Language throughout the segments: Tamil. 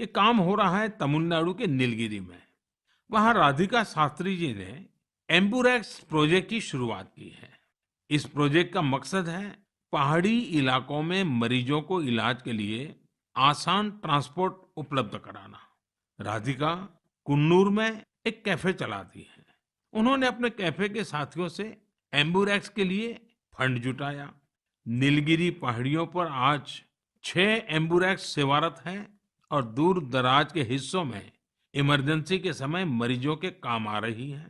ये काम हो रहा है तमिलनाडु के नीलगिरी में। वहाँ राधिका शास्त्री जी ने एम्बुरेक्स प्रोजेक्ट की शुरुआत की है। इस प्रोजेक्ट का मकसद है पहाड़ी इलाकों में मरीजों को इलाज के लिए आसान ट्रांसपोर्ट उपलब्ध कराना। राधिका कुन्नूर में एक कैफ़े चलाती है। उन्होंने अपने कैफ़े के साथियों से एम्बुरेक्स के लिए फंड जुटाया। नीलगिरी पहाड़ियों पर आज छह एम्बुरेक्स सेवारत हैं। और दूर दराज के हिस्सों में इमरजेंसी के समय मरीजों के काम आ रही है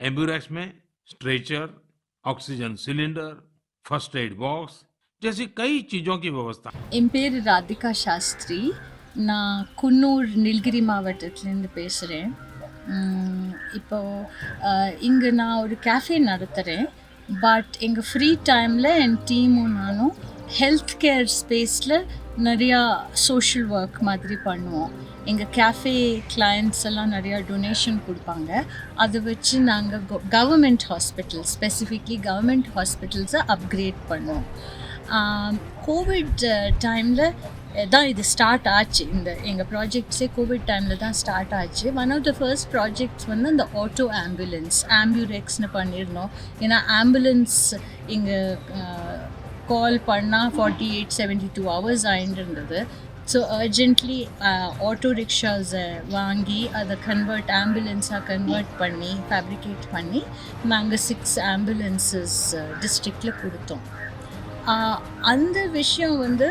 एम्बुरेक्स में stretcher oxygen cylinder first aid box जैसी कई चीजों की व्यवस्था என் பேர் ராதிகா சாஸ்திரி நான் குன்னூர் நீலகிரி மாவட்டத்துலேருந்து பேசுகிறேன் இப்போது இங்கே நான் ஒரு கேஃபே நடத்துகிறேன் பட் எங்கள் ஃப்ரீ டைமில் என் டீமும் நானும் ஹெல்த் கேர் ஸ்பேஸில் நிறையா சோஷியல் ஒர்க் மாதிரி பண்ணுவோம். எங்கள் கேஃபே கிளையண்ட்ஸ் எல்லாம் நிறையா டொனேஷன் கொடுப்பாங்க. அதை வச்சு நாங்கள் கவர்மெண்ட் ஹாஸ்பிட்டல் ஸ்பெசிஃபிக்லி கவர்மெண்ட் ஹாஸ்பிட்டல்ஸை அப்கிரேட் பண்ணுவோம். கோவிட் டைமில் தான் இது ஸ்டார்ட் ஆச்சு. இந்த எங்கள் ப்ராஜெக்ட்ஸே கோவிட் டைமில் தான் ஸ்டார்ட் ஆச்சு. One of the first projects வந்து அந்த ஆட்டோ ஆம்புலன்ஸ் ஆம்புரெக்ஸ்னு பண்ணியிருந்தோம். ஏன்னா ஆம்புலன்ஸ் இங்கே கால் பண்ணால் forty eight seventy two hours ஆயிட்டுருந்தது so urgently auto ரிக்ஷாஸை வாங்கி அதை கன்வெர்ட் ஆம்புலன்ஸாக கன்வெர்ட் பண்ணி ஃபேப்ரிகேட் பண்ணி நாங்கள் சிக்ஸ் ஆம்புலன்சஸ் டிஸ்ட்ரிக்டில் கொடுத்தோம். அந்த விஷயம் வந்து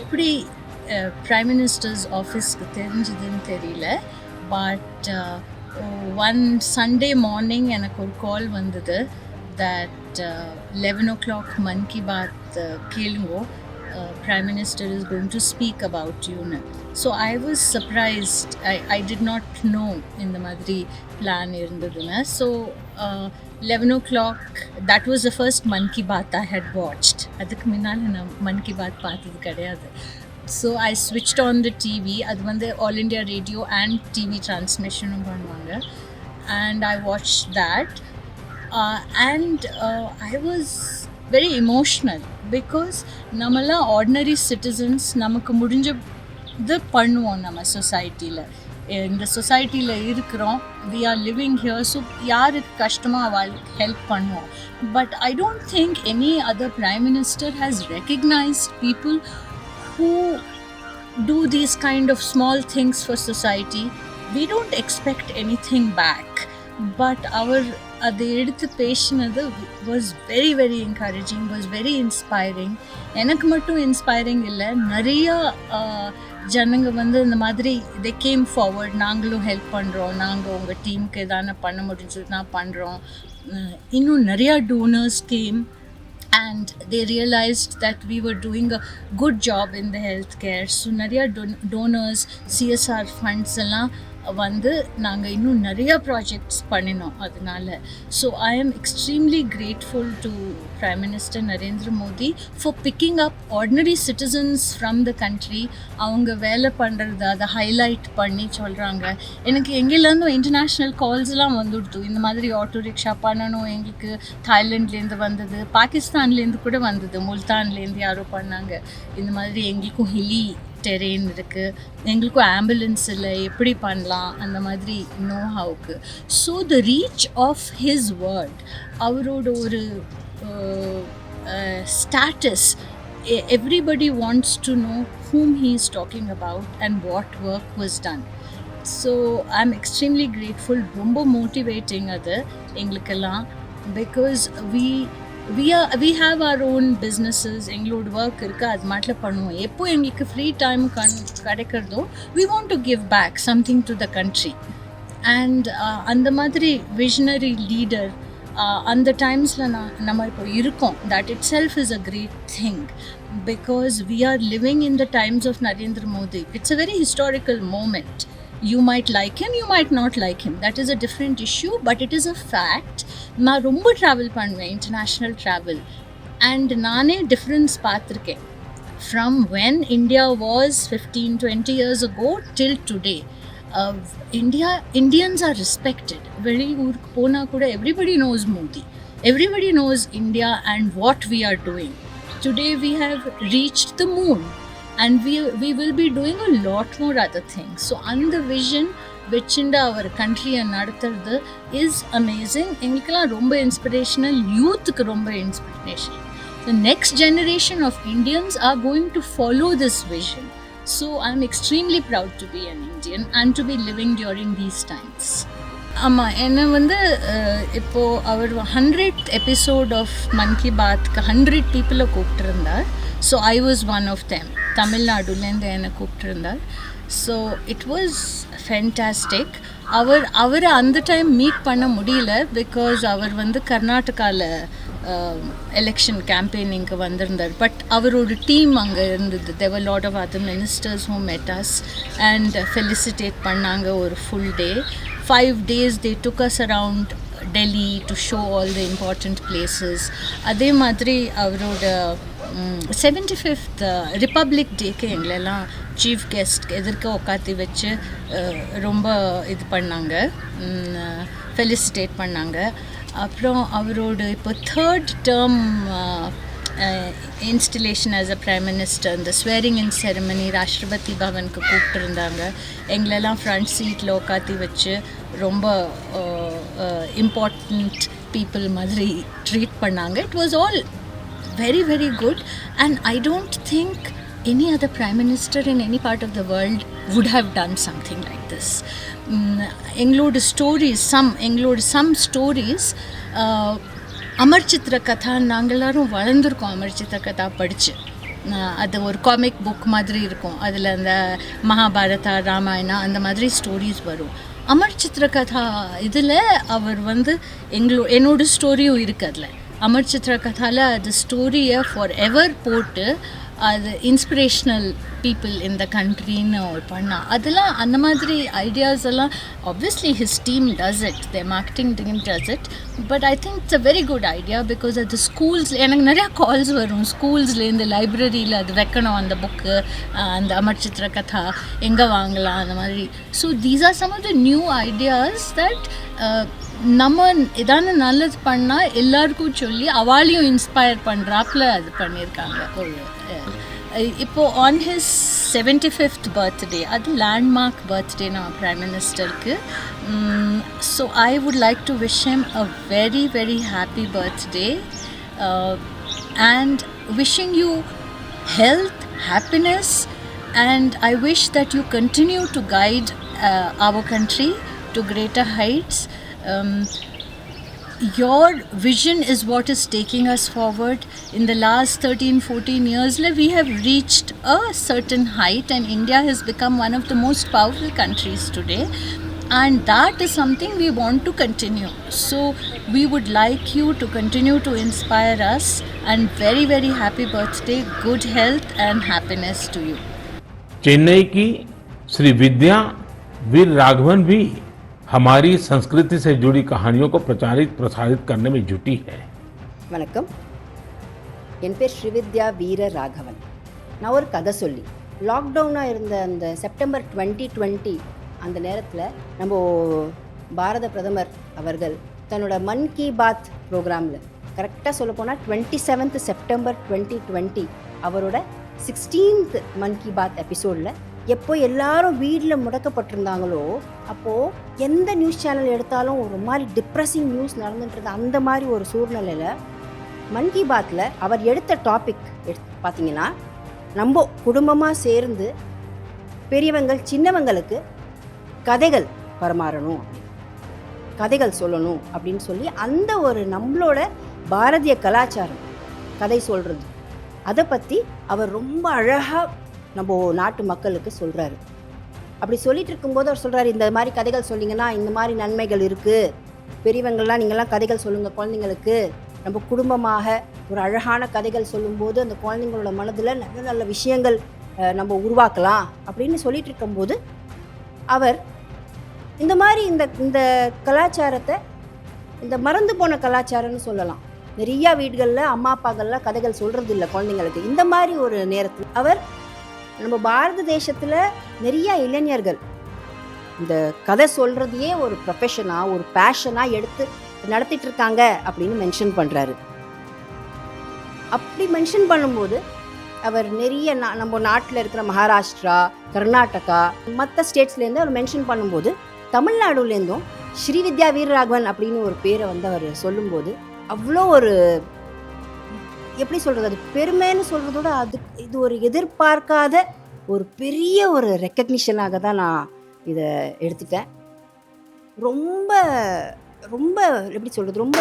எப்படி ப்ரைம் மினிஸ்டர்ஸ் ஆஃபீஸ்க்கு தெரிஞ்சதுன்னு தெரியல. பட் ஒன் சண்டே மார்னிங் எனக்கு ஒரு கால் வந்தது that லெவன் ஓ கிளாக் மன் கி பாத் கேளுங்கோ prime minister is going to speak about யூன்னு so I was surprised I I did not know இந்த மாதிரி பிளான் இருந்ததுன்னு so eleven o'clock that was the first Mann Ki Baat I had watched அதுக்கு முன்னால் நான் மன் கி பாத் பார்த்தது கிடையாது so I switched on the TV அது வந்து All India Radio and TV டிரான்ஸ்மிஷனும் பண்ணுவாங்க and I watch that And I was very emotional because நம்மலாம் ஆர்டினரி சிட்டிசன்ஸ் நமக்கு முடிஞ்ச இது பண்ணுவோம் நம்ம சொசைட்டியில் இந்த சொசைட்டியில் இருக்கிறோம். We are living here so யாருக்கு கஷ்டமோ அவளுக்கு ஹெல்ப் பண்ணுவோம். But I don't think any other prime minister has recognised people who do these kind of small things for society. We don't expect anything back. But our அதை எடுத்து பேசினது was very very encouraging was very inspiring எனக்கு மட்டும் இன்ஸ்பைரிங் இல்லை நிறையா ஜனங்க வந்து இந்த மாதிரி தே கேம் ஃபார்வர்ட் நாங்களும் ஹெல்ப் பண்ணுறோம் நாங்கள் உங்கள் டீமுக்கு எதான பண்ண முடிஞ்சதுன்னா பண்ணுறோம் இன்னும் நிறையா donors came and they realized that we were doing a good job in the healthcare. So நிறையா don- donors CSR funds எல்லாம் வந்து நாங்கள் இன்னும் நிறையா ப்ராஜெக்ட்ஸ் பண்ணினோம் அதனால. So I am extremely grateful to prime minister Narendra Modi for picking up ordinary citizens from the country அவங்க வேலை பண்ணுறது அதை ஹைலைட் பண்ணி சொல்கிறாங்க எனக்கு எங்கேருந்தும் இன்டர்நேஷ்னல் கால்ஸ்லாம் வந்துடுது. இந்த மாதிரி ஆட்டோ ரிக்ஷா பண்ணணும் எங்களுக்கு தாய்லாண்ட்லேருந்து வந்தது பாகிஸ்தான்லேருந்து கூட வந்தது முல்தான்லேருந்து யாரோ பண்ணாங்க. இந்த மாதிரி எங்களுக்கும் ஹிலி டெரெயின் இருக்குது எங்களுக்கும் ஆம்புலன்ஸ் இல்லை எப்படி பண்ணலாம்? அந்த மாதிரி நோ ஹவுக்கு so the reach of his word அவரோட ஒரு status everybody wants to know whom he is talking about and what work was done. So I am extremely grateful ரொம்ப மோட்டிவேட்டிங் அது எங்களுக்கெல்லாம். Because we we are we have our own businesses எங்களோட ஒர்க் இருக்குது அது மாட்டில் பண்ணுவோம். எப்போ எங்களுக்கு ஃப்ரீ டைம் கண் கிடைக்கிறதோ we want to give back something to the country and அந்த மாதிரி விஷனரி லீடர் அந்த டைம்ஸில் நான் நம்ம இப்போ இருக்கோம். That itself is a great thing because we are living in the times of Narendra Modi it's a very historical moment you might like him you might not like him. That is a different issue but it is a fact. நான் ரொம்ப ட்ராவல் பண்ணுவேன் இன்டர்நேஷ்னல் ட்ராவல் அண்ட் நானே டிஃப்ரென்ஸ் பார்த்துருக்கேன் from when India was fifteen twenty years ago till today India Indians are respected வெளி ஊருக்கு போனால் கூட everybody knows Modi everybody knows India and what we are doing today we have reached the moon and we, we will be doing a lot more other things. So, on the வச்சுண்டு அவர் கண்ட்ரியை நடத்துறது இஸ் அமேசிங் எங்களுக்கெல்லாம் ரொம்ப இன்ஸ்பிரேஷனல் யூத்துக்கு ரொம்ப inspiration the next generation of Indians are going to follow this vision so I am extremely proud to be an Indian and to be living during these times ஆமாம் என்னை வந்து இப்போது அவர் ஹண்ட்ரட் எபிசோட் ஆஃப் மன் கி பாத்க்கு ஹண்ட்ரட் பீப்புளை கூப்பிட்டுருந்தார் so I was one of them தமிழ்நாடுலேருந்து என்னை கூப்பிட்டுருந்தார். ஸோ இட் வாஸ் ஃபென்டாஸ்டிக் அவர் அவரை அந்த டைம் மீட் பண்ண முடியல பிகாஸ் அவர் வந்து கர்நாடகாவில் எலெக்ஷன் கேம்பெயினிங்க்கு வந்திருந்தார். பட் அவரோட டீம் அங்கே இருந்தது. There were lot of other ministers who met us and felicitate பண்ணாங்க ஒரு full day five days they took us around Delhi to show all the important places அதே மாதிரி அவரோட செவன்டி ஃபிஃப்த் ரிப்பப்ளிக் டேக்கு எங்களெல்லாம் சீஃப் கெஸ்ட் எதிர்க்க உட்காத்தி வச்சு uh, ரொம்ப இது பண்ணாங்க. ஃபெலிசிட்டேட் uh, பண்ணாங்க. அப்புறம் அவரோட இப்போ third term installation as a prime minister இந்த ஸ்வேரிங் இன் செரமனி ராஷ்டிரபதி பவனுக்கு கூப்பிட்டுருந்தாங்க. எங்களெல்லாம் ஃப்ரண்ட் சீட்டில் உட்காத்தி வச்சு ரொம்ப uh, இம்பார்ட்டண்ட் பீப்புள் மாதிரி ட்ரீட் பண்ணாங்க. It was all very very good. And i don't think any other prime minister in any part of the world would have done something like this. Mm, எங்களோட ஸ்டோரிஸ் சம் எங்களோட சம் ஸ்டோரிஸ் அமர் சித்திர கதா நாங்கள் எல்லாரும் வளர்ந்துருக்கோம் அமர் சித்திர கதா படித்து அது ஒரு காமிக் புக் மாதிரி இருக்கும். அதில் அந்த மகாபாரதா ராமாயணா அந்த மாதிரி ஸ்டோரிஸ் வரும். அமர் சித்திர கதா இதில் அவர் வந்து எங்களோ என்னோட ஸ்டோரியும் இருக்குது அதில். அமர் சித்ரா கதால அது ஸ்டோரியை ஃபார் எவர் போட்டு அது இன்ஸ்பிரேஷ்னல் பீப்புள் இந்த கண்ட்ரின்னு ஒரு பண்ணா. அதெல்லாம் அந்த மாதிரி ஐடியாஸ் எல்லாம் obviously his team does it the marketing team does it but I think it's a very good idea because அது ஸ்கூல்ஸ் எனக்கு நிறையா கால்ஸ் வரும். ஸ்கூல்ஸ்லேருந்து லைப்ரரியில் அது வைக்கணும் அந்த புக்கு அந்த அமர் சித்திர கதா எங்கே வாங்கலாம் அந்த மாதிரி. So these are some of the new ideas that நம்ம ஏதான நல்லது பண்ணால் எல்லாருக்கும் சொல்லி அவளையும் இன்ஸ்பயர் பண்ணுறாப்புல அது பண்ணியிருக்காங்க. ஒரு அஹ், இப்போ on his seventy fifth birthday அது லேண்ட்மார்க் பர்த்டே நம்ம prime மினிஸ்டருக்கு so I would like to wish him a very very happy birthday and wishing you happiness, and I wish that you continue to guide uh, our country. to greater heights. Um, your vision is what is taking us forward. In the last 13 14 years, like, we have reached a certain height, and India has become one of the most powerful countries today. And that is something we want to continue. So, we would like you to continue to inspire us. And very, very happy birthday, good health, and happiness to you. Chennai की श्री विद्या वीर राघवन भी हमारी संस्कृति से जुड़ी कहानियों को प्रचारित प्रसारित करने में जुटी है வணக்கம் என் பேர் ஸ்ரீவித்யா வீர ராகவன் நான் ஒரு கதை சொல்லி லாக்டவுனாக இருந்த அந்த செப்டம்பர் டுவெண்ட்டி டுவெண்ட்டி அந்த நேரத்தில் நம்ம பாரத பிரதமர் அவர்கள் தன்னோட மன் கி பாத் ப்ரோக்ராமில் கரெக்டாக சொல்லப்போனால் twenty seventh September twenty twenty அவரோட சிக்ஸ்டீன்த் மன் கி பாத் எபிசோடில் எப்போ எல்லாரும் வீட்டில் முடக்கப்பட்டிருந்தாங்களோ அப்போது எந்த நியூஸ் சேனல் எடுத்தாலும் ஒரு மாதிரி டிப்ரெஸிங் நியூஸ் நடந்துன்றது அந்த மாதிரி ஒரு சூழ்நிலையில் மன் கி பாத்தில் அவர் எடுத்த டாபிக் எடுத்து பார்த்தீங்கன்னா நம்ம குடும்பமாக சேர்ந்து பெரியவங்கள் சின்னவங்களுக்கு கதைகள் பரமாறணும் கதைகள் சொல்லணும் அப்படின்னு சொல்லி அந்த ஒரு நம்மளோட பாரதிய கலாச்சாரம் கதை சொல்கிறது அதை பற்றி அவர் ரொம்ப அழகாக நம்ம நாட்டு மக்களுக்கு சொல்கிறாரு அப்படி சொல்லிட்டு இருக்கும்போது அவர் சொல்கிறார் இந்த மாதிரி கதைகள் சொன்னீங்கன்னா இந்த மாதிரி நன்மைகள் இருக்குது பெரியவங்கள்லாம் நீங்கள்லாம் கதைகள் சொல்லுங்கள் குழந்தைங்களுக்கு. நம்ம குடும்பமாக ஒரு அழகான கதைகள் சொல்லும்போது அந்த குழந்தைங்களோட மனதில் நல்ல நல்ல விஷயங்கள் நம்ம உருவாக்கலாம் அப்படின்னு சொல்லிட்டு இருக்கும்போது அவர் இந்த மாதிரி இந்த இந்த கலாச்சாரத்தை இந்த மறந்து போன கலாச்சாரம்னு சொல்லலாம். நிறையா வீடுகளில் அம்மா அப்பாக்கள்லாம் கதைகள் சொல்கிறது இல்லை குழந்தைங்களுக்கு. இந்த மாதிரி ஒரு நேரத்தில் அவர் நம்ம பாரத தேசத்தில் நிறைய இளைஞர்கள் இந்த கதை சொல்கிறதையே ஒரு ப்ரொஃபஷனாக ஒரு பேஷனாக எடுத்து நடத்திட்டு இருக்காங்க அப்படின்னு மென்ஷன் பண்ணுறாரு அப்படி மென்ஷன் பண்ணும்போது அவர் நிறைய நா- நம்ம நாட்டில் இருக்கிற மகாராஷ்டிரா கர்நாடகா மற்ற ஸ்டேட்ஸ்லேருந்து அவர் மென்ஷன் பண்ணும்போது தமிழ்நாடுலேருந்தும் ஸ்ரீவித்யா வீரராகவன் அப்படின்னு ஒரு பேரை வந்து அவர் சொல்லும்போது அவ்வளோ ஒரு எப்படி சொல்கிறது அது பெருமைன்னு சொல்கிறதோட அது இது ஒரு எதிர்பார்க்காத ஒரு பெரிய ஒரு ரெக்கக்னிஷனாக தான் நான் இதை எடுத்துட்டேன். ரொம்ப ரொம்ப எப்படி சொல்கிறது ரொம்ப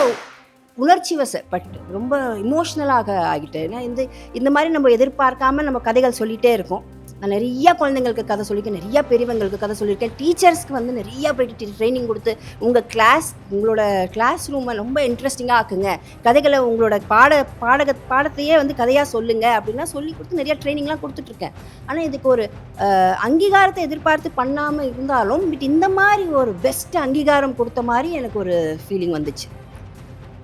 உணர்ச்சி வசப்பட்டு ரொம்ப இமோஷ்னலாக ஆகிட்டேன். ஏன்னா இந்த இந்த மாதிரி நம்ம எதிர்பார்க்காம நம்ம கதைகள் சொல்லிகிட்டே இருக்கோம். நான் நிறைய குழந்தைங்களுக்கு கதை சொல்லியிருக்கேன் நிறைய பெரியவங்களுக்கு கதை சொல்லியிருக்கேன். டீச்சர்ஸ்க்கு வந்து நிறையா போயிட்டு ட்ரைனிங் கொடுத்து உங்கள் கிளாஸ் உங்களோட கிளாஸ் ரூமை ரொம்ப இன்ட்ரெஸ்டிங்காக ஆக்குங்க. கதைகளை உங்களோட பாட பாடக பாடத்தையே வந்து கதையாக சொல்லுங்க அப்படின்னா சொல்லி கொடுத்து நிறையா ட்ரைனிங்லாம் கொடுத்துட்ருக்கேன். ஆனால் இதுக்கு ஒரு அங்கீகாரத்தை எதிர்பார்த்து பண்ணாமல் இருந்தாலும் பட் இந்த மாதிரி ஒரு பெஸ்ட் அங்கீகாரம் கொடுத்த மாதிரி எனக்கு ஒரு ஃபீலிங் வந்துச்சு.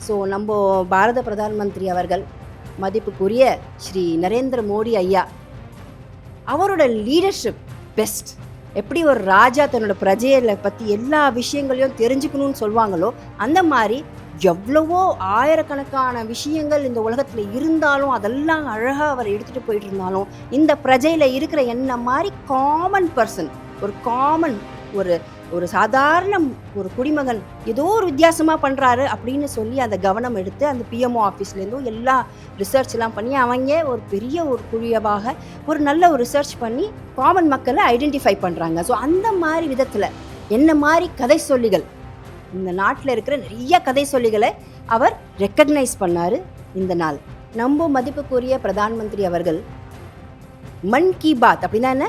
ஸோ நம்ம பாரத பிரதான் மந்திரி அவர்கள் மதிப்புக்குரிய ஸ்ரீ நரேந்திர மோடி ஐயா அவரோட லீடர்ஷிப் பெஸ்ட் எப்படி ஒரு ராஜா தன்னோட பிரஜைகளை பற்றி எல்லா விஷயங்களையும் தெரிஞ்சுக்கணும்னு சொல்லுவாங்களோ அந்த மாதிரி எவ்வளவோ ஆயிரக்கணக்கான விஷயங்கள் இந்த உலகத்தில் இருந்தாலும் அதெல்லாம் அழகாக அவர் எடுத்துகிட்டு போயிட்டு இருந்தாலும் இந்த பிரஜையில் இருக்கிற என்ன மாதிரி காமன் பர்சன் ஒரு காமன் ஒரு ஒரு சாதாரண ஒரு குடிமகன் ஏதோ ஒரு வித்தியாசமாக பண்ணுறாரு அப்படின்னு சொல்லி அந்த கவனம் எடுத்து அந்த பிஎம்ஓ ஆஃபீஸ்லேருந்தும் எல்லா ரிசர்ச்லாம் பண்ணி அவங்க ஒரு பெரிய ஒரு குழியவாக ஒரு நல்ல ஒரு ரிசர்ச் பண்ணி காமன் மக்களை ஐடென்டிஃபை பண்ணுறாங்க ஸோ அந்த மாதிரி விதத்தில் என்ன மாதிரி கதை சொல்லிகள்? இந்த நாட்டில் இருக்கிற நிறைய கதை சொல்லிகளை அவர் ரெக்கக்னைஸ் பண்ணார் இந்த நாள். நம்ம மதிப்புக்குரிய பிரதான் மந்திரி அவர்கள் மன் கி பாத் அப்படின்னா என்ன?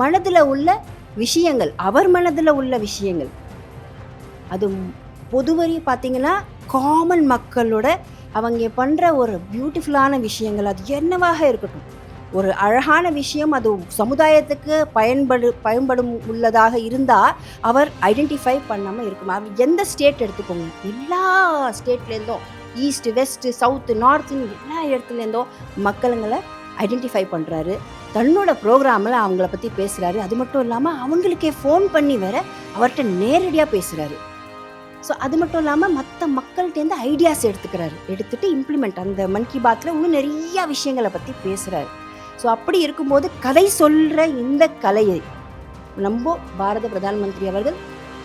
மனதில் உள்ள விஷயங்கள் அவர் மனதில் உள்ள விஷயங்கள். அது பொதுவரி பார்த்தீங்கன்னா காமன் மக்களோட அவங்க பண்ணுற ஒரு பியூட்டிஃபுல்லான விஷயங்கள். அது என்னவாக இருக்கட்டும். ஒரு அழகான விஷயம் அது சமுதாயத்துக்கு பயன்படு பயன்படும் உள்ளதாக இருந்தால் அவர் ஐடென்டிஃபை பண்ணாமல் இருக்கும். அவர் எந்த ஸ்டேட் எடுத்துக்கோங்க. எல்லா ஸ்டேட்லேருந்தும் ஈஸ்ட் வெஸ்ட்டு சவுத்து நார்த்துன்னு எல்லா இடத்துலேருந்தும் மக்களுங்களை ஐடென்டிஃபை பண்ணுறாரு தன்னோட ப்ரோக்ராமில் அவங்கள பற்றி பேசுகிறாரு அது மட்டும் இல்லாமல் அவங்களுக்கே ஃபோன் பண்ணி வேற அவர்கிட்ட நேரடியாக பேசுகிறாரு ஸோ அது மட்டும் இல்லாமல் மற்ற மக்கள்கிட்டேருந்து ஐடியாஸ் எடுத்துக்கிறாரு. எடுத்துகிட்டு இம்ப்ளிமெண்ட் அந்த மன் கி பாத்தில் இன்னும் நிறையா விஷயங்களை பற்றி பேசுகிறாரு ஸோ அப்படி இருக்கும்போது கதை சொல்கிற இந்த கலையை நம்ம பாரத பிரதான் மந்திரி அவர்கள்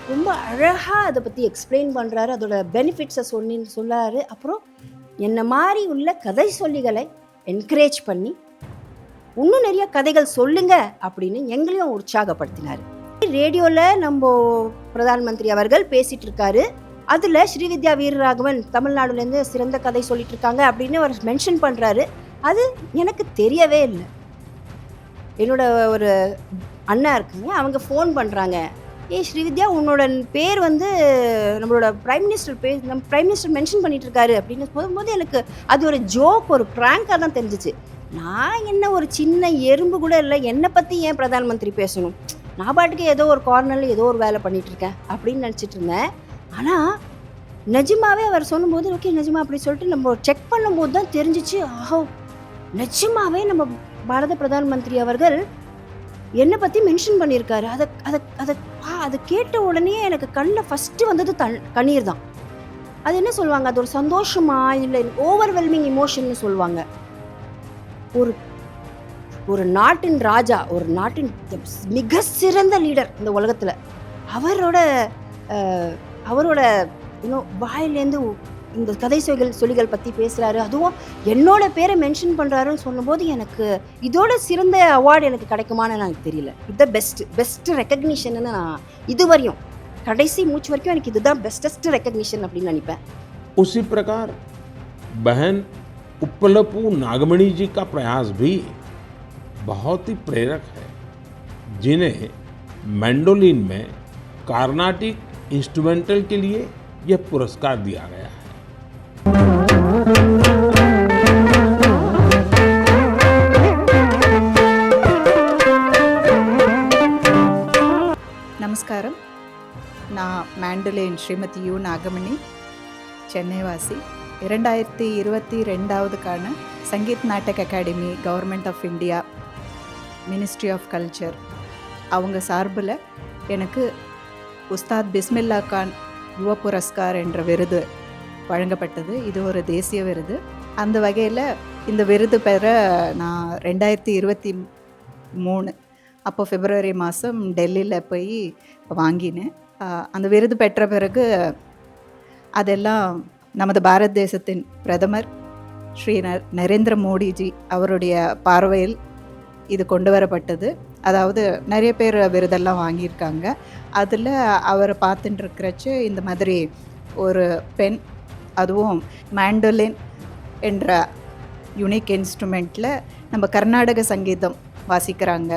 ரொம்ப அழகாக அதை பற்றி எக்ஸ்பிளைன் பண்ணுறாரு அதோட பெனிஃபிட்ஸை சொன்னின்னு சொல்கிறாரு அப்புறம் என்ன மாதிரி உள்ள கதை சொல்லிகளை என்கரேஜ் பண்ணி இன்னும் நிறைய கதைகள் சொல்லுங்க அப்படின்னு எங்களையும் உற்சாகப்படுத்தினார். ரேடியோவில் நம்ம பிரதான் மந்திரி அவர்கள் பேசிட்டு இருக்காரு அதில் ஸ்ரீவித்யா வீரராகவன் தமிழ்நாடுலேருந்து சிறந்த கதை சொல்லிட்டு இருக்காங்க அப்படின்னு அவர் மென்ஷன் பண்ணுறாரு அது எனக்கு தெரியவே இல்லை. என்னோட ஒரு அண்ணா இருக்குங்க அவங்க ஃபோன் பண்ணுறாங்க ஏய் ஸ்ரீவித்யா உன்னோட பேர் வந்து நம்மளோட ப்ரைம் மினிஸ்டர் பேர் நம்ம ப்ரைம் மினிஸ்டர் மென்ஷன் பண்ணிட்டு இருக்காரு அப்படின்னு போகும்போது எனக்கு அது ஒரு ஜோக் ஒரு ப்ராங்காக தான் தெரிஞ்சிச்சு. நான் என்ன ஒரு சின்ன எறும்பு கூட இல்லை என்னை பற்றி ஏன் பிரதான் மந்திரி பேசணும்? நான் பாட்டுக்கு ஏதோ ஒரு கார்னரில் ஏதோ ஒரு வேலை பண்ணிகிட்ருக்கேன் இருக்கேன் அப்படின்னு நினச்சிட்டு இருந்தேன். ஆனால் நிஜமாவே அவர் சொல்லும்போது ஓகே நிஜமா அப்படி சொல்லிட்டு நம்ம செக் பண்ணும்போது தான் தெரிஞ்சிச்சு ஆஹோ நிஜமாவே நம்ம பாரத பிரதான் மந்திரி அவர்கள் என்னை பற்றி மென்ஷன் பண்ணியிருக்காரு. அதை அதை அதை பா அதை கேட்ட உடனே எனக்கு கண்ணில் ஃபஸ்ட்டு வந்தது தன் கண்ணீர் தான். அது என்ன சொல்லுவாங்க? அது ஒரு சந்தோஷமா இல்லை ஓவர்வெல்மிங் இமோஷன்னு சொல்லுவாங்க. ஒரு ஒரு நாட்டின் ராஜா ஒரு நாட்டின் மிக சிறந்த லீடர் இந்த உலகத்தில். அவரோட அவரோட இன்னும் வாயிலேருந்து இந்த கதை சொல்கள் சொல்லிகள் பற்றி பேசுகிறாரு அதுவும் என்னோட பேரை மென்ஷன் பண்ணுறாருன்னு சொல்லும்போது எனக்கு இதோட சிறந்த அவார்டு எனக்கு கிடைக்குமான்னு எனக்கு தெரியல. இதுதான் பெஸ்ட்டு பெஸ்ட்டு ரெக்கக்னிஷன்னு நான் இது வரையும் கடைசி மூச்சு வரைக்கும் எனக்கு இதுதான் பெஸ்டஸ்ட் ரெக்கக்னிஷன் அப்படின்னு நினைப்பேன். உசி பிரகார் பஹன் उपलपू नागमणि जी का प्रयास भी बहुत ही प्रेरक है, जिन्हें मैंडोलिन में कार्नाटिक इंस्ट्रूमेंटल के लिए यह पुरस्कार दिया गया है। नमस्कार ना मैंडोलिन श्रीमती यू नागमणि, चेन्नईवासी। இரண்டாயிரத்தி இருபத்தி ரெண்டாவதுக்கான Sangeet Natak academy government of India ministry of culture அவங்க சார்பில் எனக்கு உஸ்தாத் பிஸ்மில்லா கான் யுவ புரஸ்கார் என்ற விருது வழங்கப்பட்டது. இது ஒரு தேசிய விருது. அந்த வகையில் இந்த விருது பெற நான் ரெண்டாயிரத்தி இருபத்தி மூணு அப்போ பிப்ரவரி மாதம் டெல்லியில் போய் வாங்கினேன். அந்த விருது பெற்ற பிறகு அதெல்லாம் நமது பாரத தேசத்தின் பிரதமர் ஸ்ரீ ந நரேந்திர மோடிஜி அவருடைய பார்வையில் இது கொண்டு வரப்பட்டது அதாவது நிறைய பேர் விருதெல்லாம் வாங்கியிருக்காங்க. அதில் அவர் பார்த்துட்டு இருக்கிறச்சு இந்த மாதிரி ஒரு பெண் அதுவும் மேண்டோலின் என்ற யுனிக் இன்ஸ்ட்ருமெண்ட்டில் நம்ம கர்நாடக சங்கீதம் வாசிக்கிறாங்க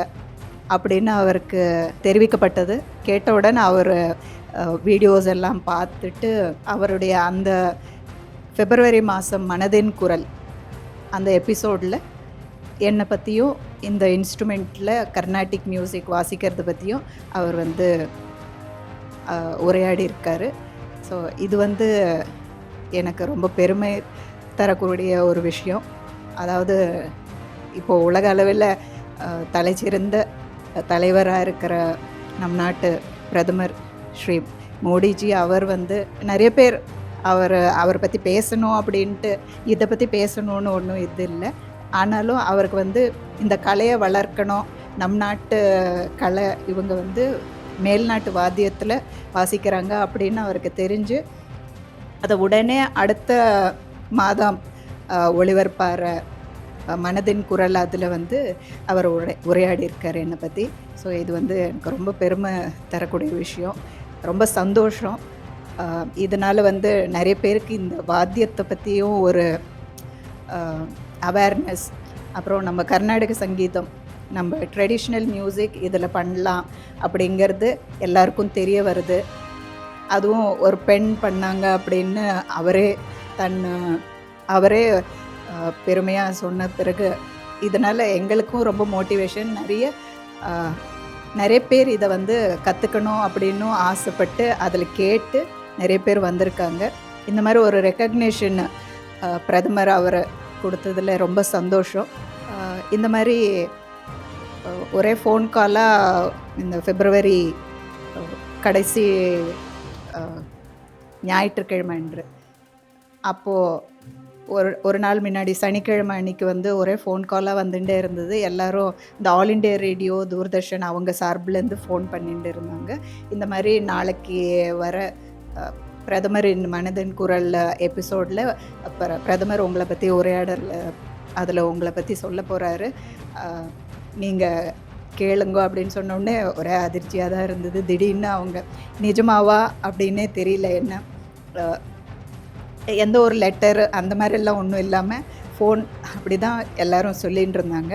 அப்படின்னு அவருக்கு தெரிவிக்கப்பட்டது. கேட்டவுடன் அவர் வீடியோஸ் எல்லாம் பார்த்துட்டு அவருடைய அந்த பிப்ரவரி மாதம் மனதின் குரல் அந்த எபிசோடில் என்னை பற்றியும் இந்த இன்ஸ்ட்ருமெண்ட்டில் கர்நாடிக் மியூசிக் வாசிக்கிறது பற்றியும் அவர் வந்து உரையாடி இருக்கார். ஸோ இது வந்து எனக்கு ரொம்ப பெருமை தரக்கூடிய ஒரு விஷயம். அதாவது இப்போது உலக அளவில் தலைச்சிறந்த தலைவராக இருக்கிற நம் நாட்டு பிரதமர் ஸ்ரீ மோடிஜி அவர் வந்து நிறைய பேர் அவர் அவரை பற்றி பேசணும் அப்படின்ட்டு இதை பற்றி பேசணும்னு ஒன்றும் இது இல்லை. ஆனாலும் அவருக்கு வந்து இந்த கலையை வளர்க்கணும். நம் நாட்டு கலை இவங்க வந்து மேல்நாட்டு வாத்தியத்தில் வாசிக்கிறாங்க அப்படின்னு அவருக்கு தெரிஞ்சு அதை உடனே அடுத்த மாதம் அஹ், ஒளிபரப்பார மனதின் குரல் அதில் வந்து அவர் உரை உரையாடி இருக்கார் என்னை பற்றி ஸோ இது வந்து எனக்கு ரொம்ப பெருமை தரக்கூடிய விஷயம். ரொம்ப சந்தோஷம். இதனால் வந்து நிறைய பேருக்கு இந்த வாத்தியத்தை பற்றியும் ஒரு அவேர்னஸ் அப்புறம் நம்ம கர்நாடக சங்கீதம் நம்ம ட்ரெடிஷ்னல் மியூசிக் இதில் பண்ணலாம் அப்படிங்கிறது எல்லாருக்கும் தெரிய வருது. அதுவும் ஒரு பெண் பண்ணாங்க அப்படின்னு அவரே தன் அவரே பெருமையாக சொன்ன பிறகு இதனால் எங்களுக்கும் ரொம்ப மோட்டிவேஷன் நிறைய நிறைய பேர் இதை வந்து கற்றுக்கணும் அப்படின்னும் ஆசைப்பட்டு அதில் கேட்டு நிறைய பேர் வந்திருக்காங்க. இந்த மாதிரி ஒரு ரெக்கக்னேஷன் பிரதமர் அவரை கொடுத்ததுல ரொம்ப சந்தோஷம். இந்த மாதிரி ஒரே ஃபோன் காலாக இந்த பிப்ரவரி கடைசி ஞாயிற்றுக்கிழமை என்று அப்போது ஒரு ஒரு நாள் முன்னாடி சனிக்கிழமை அன்னைக்கு வந்து ஒரே ஃபோன் காலாக வந்துட்டே இருந்தது. எல்லோரும் இந்த ஆல் இண்டியா ரேடியோ தூர்தர்ஷன் அவங்க சார்பிலேருந்து ஃபோன் பண்ணிட்டு இருந்தாங்க. இந்த மாதிரி நாளைக்கு வர பிரதமரின் மனதின் குரல் எபிசோடில் பிரதமர் உங்களை பற்றி உரையாடல் அதில் உங்களை பற்றி சொல்ல போகிறாரு நீங்கள் கேளுங்க அப்படின்னு சொன்னோடனே ஒரே அதிர்ச்சியாக தான் இருந்தது. திடீர்னு அவங்க நிஜமாவா? அப்படின்னே தெரியல என்ன. எந்த ஒரு லெட்டர் அந்த மாதிரிலாம் ஒன்றும் இல்லாமல் ஃபோன் அப்படி தான் எல்லோரும் சொல்லிகிட்டு இருந்தாங்க.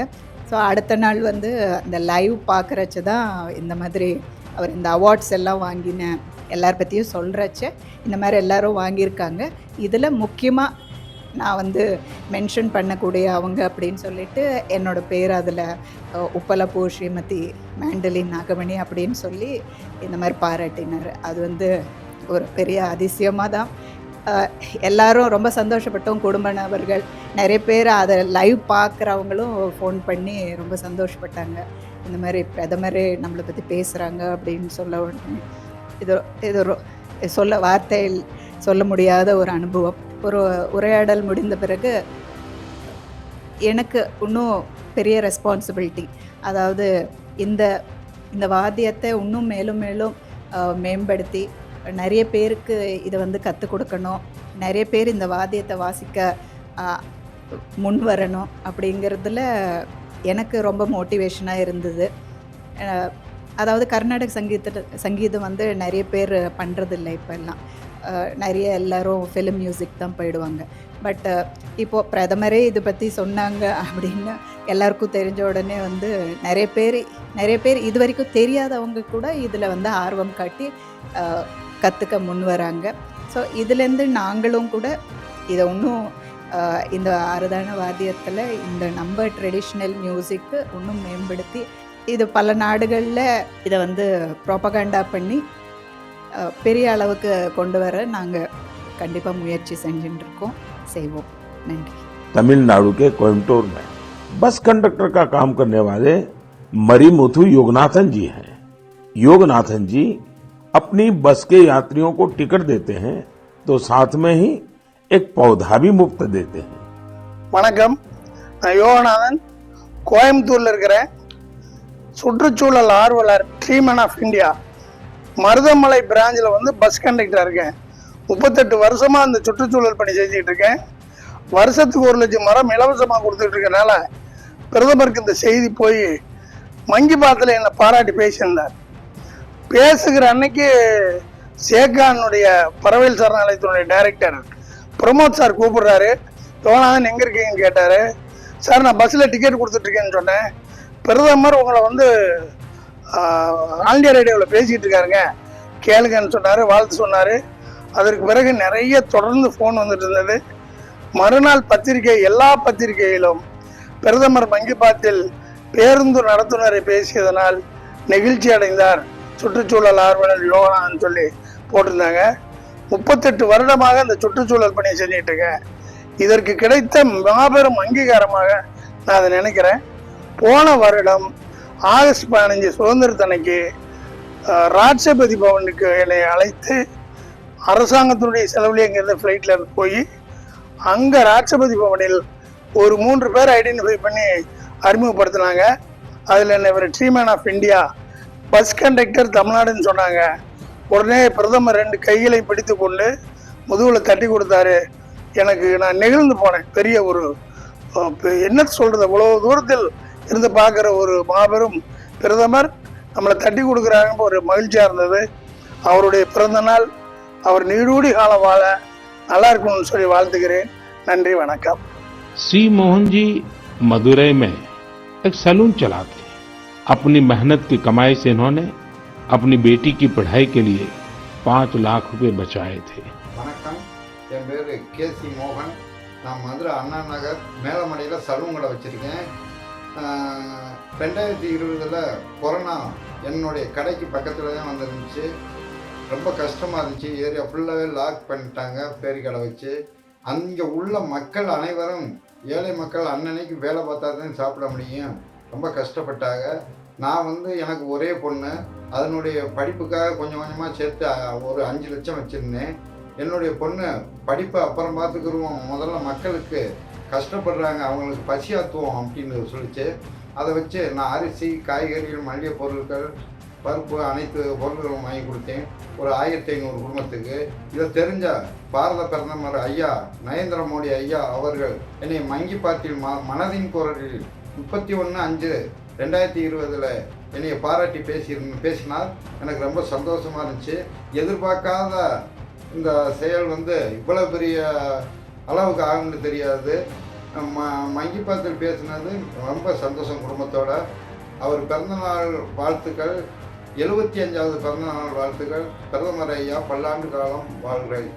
ஸோ அடுத்த நாள் வந்து அந்த லைவ் பார்க்குறச்சு தான் இந்த மாதிரி அவர் இந்த அவார்ட்ஸ் எல்லாம் வாங்கினேன் எல்லார் பற்றியும் சொல்கிறச்ச இந்த மாதிரி எல்லாரும் வாங்கியிருக்காங்க. இதில் முக்கியமாக நான் வந்து மென்ஷன் பண்ணக்கூடிய அவங்க அப்படின்னு சொல்லிட்டு என்னோட பேர் அதில் உப்பலப்பூ ஸ்ரீமதி மேண்டலின் நாகமணி அப்படின்னு சொல்லி இந்த மாதிரி பாராட்டினார். அது வந்து ஒரு பெரிய அதிசயமாக தான் எல்லாரும் ரொம்ப சந்தோஷப்பட்டோம் குடும்ப நபர்கள். நிறைய பேர் அதை லைவ் பார்க்குறவங்களும் ஃபோன் பண்ணி ரொம்ப சந்தோஷப்பட்டாங்க. இந்த மாதிரி பிரதமரே நம்மளை பற்றி பேசுகிறாங்க அப்படின்னு சொல்ல உடனே இது இது சொல்ல வார்த்தையில் சொல்ல முடியாத ஒரு அனுபவம். ஒரு உரையாடல் முடிந்த பிறகு எனக்கு இன்னும் பெரிய ரெஸ்பான்சிபிலிட்டி அதாவது இந்த இந்த வாத்தியத்தை இன்னும் மேலும் மேலும் மேம்படுத்தி நிறைய பேருக்கு இதை வந்து கற்றுக் கொடுக்கணும். நிறைய பேர் இந்த வாத்தியத்தை வாசிக்க முன் வரணும் அப்படிங்கிறதுல எனக்கு ரொம்ப மோட்டிவேஷனாக இருந்தது. அதாவது கர்நாடக சங்கீத சங்கீதம் வந்து நிறைய பேர் பண்ணுறதில்ல இப்போல்லாம். நிறைய எல்லோரும் ஃபிலிம் மியூசிக் தான் போயிடுவாங்க. பட் இப்போது பிரதமரே இது பற்றி சொன்னாங்க அப்படின்னு எல்லாருக்கும் தெரிஞ்ச உடனே வந்து நிறைய பேர் நிறைய பேர் இது வரைக்கும் தெரியாதவங்க கூட இதில் வந்து ஆர்வம் காட்டி கற்றுக்க முன் வராங்க ஸோ இதுலேருந்து நாங்களும் கூட இதை இன்னும் அஹ், இந்த அறுதான வாத்தியத்தில் இந்த நம்ம ட்ரெடிஷ்னல் மியூசிக்கு இன்னும் மேம்படுத்தி இது பல நாடுகளில் இதை வந்து ப்ரோபகண்டா பண்ணி அஹ், பெரிய அளவுக்கு கொண்டு வர நாங்கள் கண்டிப்பாக முயற்சி செஞ்சுட்டு இருக்கோம் செய்வோம் நன்றி तमिलनाडु के कोयम्बटूर में बस कंडक्टर का काम करने वाले मरीमुथु योगनाथन जी हैं योगनाथन जी अपनी बस के यात्रियों को टिकट देते हैं तो साथ में ही एक पौधा भी मुफ्त देते हैं வணக்கம் நான் யோகநாதன் கோயம்புத்தூரில் இருக்கிறேன் சுற்றுச்சூழல் ஆர்வலர் ட்ரீமன் ஆஃப் இந்தியா மருதமலை பிராஞ்சில் வந்து பஸ் கண்டக்டராக இருக்கேன் முப்பத்தெட்டு வருஷமாக அந்த சுற்றுச்சூழல் பணி செஞ்சுட்டு இருக்கேன் வருஷத்துக்கு ஒரு லட்சம் மரம் இலவசமாக கொடுத்துட்டு இருக்கனால பிரதமருக்கு இந்த செய்தி போய் மங்கி பாத்தில் என்னை பாராட்டி பேசியிருந்தார் பேசுகிற அன்னைக்கு சேகானுடைய பறவையில் சரணாலயத்தினுடைய டைரக்டர் பிரமோத் சார் கூப்பிடுறாரு. யோகநாதன் எங்கே இருக்கீங்கன்னு கேட்டார். சார் நான் பஸ்ஸில் டிக்கெட் கொடுத்துட்ருக்கேன்னு சொன்னேன். பிரதமர் உங்களை வந்து ஆல் இண்டியா ரேடியோவில் பேசிகிட்டு இருக்காருங்க. கேளுங்கன்னு சொன்னார் வாழ்த்து சொன்னார். அதற்கு பிறகு நிறைய தொடர்ந்து ஃபோன் வந்துட்டு இருந்தது. மறுநாள் பத்திரிகை எல்லா பத்திரிகையிலும் பிரதமர் மங்கி பாத்தில் பேருந்து நடத்துனரை பேசியதனால் நெகிழ்ச்சி அடைந்தார். சுற்றுச்சூழல் ஆர்வலர் யோகநாதன் சொல்லி போட்டிருந்தாங்க. முப்பத்தெட்டு வருடமாக அந்த சுற்றுச்சூழல் பணியை செஞ்சுட்டு இருக்கேன். இதற்கு கிடைத்த மாபெரும் அங்கீகாரமாக நான் அதை நினைக்கிறேன். போன வருடம் ஆகஸ்ட் பதினஞ்சு சுதந்திரத்தன்னைக்கு அஹ், ராஷ்டிரபதி பவனுக்கு என்னை அழைத்து அரசாங்கத்தினுடைய செலவில் இங்கேருந்து ஃப்ளைட்டில் போய் அங்கே ராஷ்டிரபதி பவனில் ஒரு மூன்று பேர் ஐடென்டிஃபை பண்ணி அறிமுகப்படுத்தினாங்க. அதில் என்ன இவர் tree man of India bus conductor தமிழ்நாடுன்னு சொன்னாங்க உடனே பிரதமர் ரெண்டு கைகளை பிடித்து கொண்டு முதுகில் தட்டி கொடுத்தாரு எனக்கு நான் நெகிழ்ந்து போனேன் பெரிய ஒரு அஹ், பெ- என்ன சொல்கிறது அவ்வளோ தூரத்தில் இருந்து பார்க்குற ஒரு மாபெரும் பிரதமர் நம்மளை தட்டி கொடுக்குறாங்க ஒரு மகிழ்ச்சியாக இருந்தது அவருடைய பிறந்த நாள் அவர் நீடூடி காலம் வாழ நல்லா இருக்கணும்னு சொல்லி வாழ்த்துக்கிறேன் நன்றி வணக்கம் सी मोहन जी मदुरई में एक सैलून चलाते हैं अपनी मेहनत की कमाई से इन्होंने अपनी बेटी की पढ़ाई के लिए पांच लाख रुपए बचाए थे வணக்கம் என் பேர் கே சி மோகன் நான் மதுரை அண்ணா நகர் மேலமடையில் சலூன் கடை வச்சுருக்கேன் ரெண்டாயிரத்தி இருபதில் கொரோனா என்னுடைய கடைக்கு பக்கத்தில் தான் வந்துருந்துச்சு ரொம்ப கஷ்டமாக இருந்துச்சு ஏரியா ஃபுல்லாகவே லாக் பண்ணிட்டாங்க பேரி கடை வச்சு அங்கே உள்ள மக்கள் அனைவரும் ஏழை மக்கள் அன்னன்னைக்கு வேலை பார்த்தா தான் சாப்பிட முடியும் ரொம்ப கஷ்டப்பட்டாங்க. நான் வந்து எனக்கு ஒரே பொண்ணு. அதனுடைய படிப்புக்காக கொஞ்சம் கொஞ்சமாக சேர்த்து ஒரு அஞ்சு லட்சம் வச்சுருந்தேன். என்னுடைய பொண்ணு படிப்பை அப்புறம் பார்த்துக்குருவோம். முதல்ல மக்களுக்கு கஷ்டப்படுறாங்க. அவங்களுக்கு பசியாத்துவோம் அப்படின்னு சொல்லிச்சு. அதை வச்சு நான் அரிசி காய்கறிகள் மளிகை பொருட்கள் பருப்பு அனைத்து பொருட்களும் வாங்கி கொடுத்தேன். ஒரு ஆயிரத்தி ஐநூறு குடும்பத்துக்கு. இதை தெரிஞ்ச பாரத பிரதமர் ஐயா நரேந்திர மோடி ஐயா அவர்கள் என்னை மங்கி பாத்தில் ம மனதின் குரலில் முப்பத்தி ஒன்று அஞ்சு ரெண்டாயிரத்தி இருபதில் என்னை பாராட்டி பேசி பேசினார். எனக்கு ரொம்ப சந்தோஷமாக இருந்துச்சு. எதிர்பார்க்காத இந்த செயல் வந்து இவ்வளோ பெரிய அளவுக்கு ஆகும்னு தெரியாது. ம மங்கிப்பாத்தில் பேசினது ரொம்ப சந்தோஷம் குடும்பத்தோட. அவர் பிறந்தநாள் வாழ்த்துக்கள். எழுபத்தி அஞ்சாவது பிறந்தநாள் வாழ்த்துக்கள். பிரதமர் ஐயா பல்லாண்டு காலம் வாழ்கிறேன்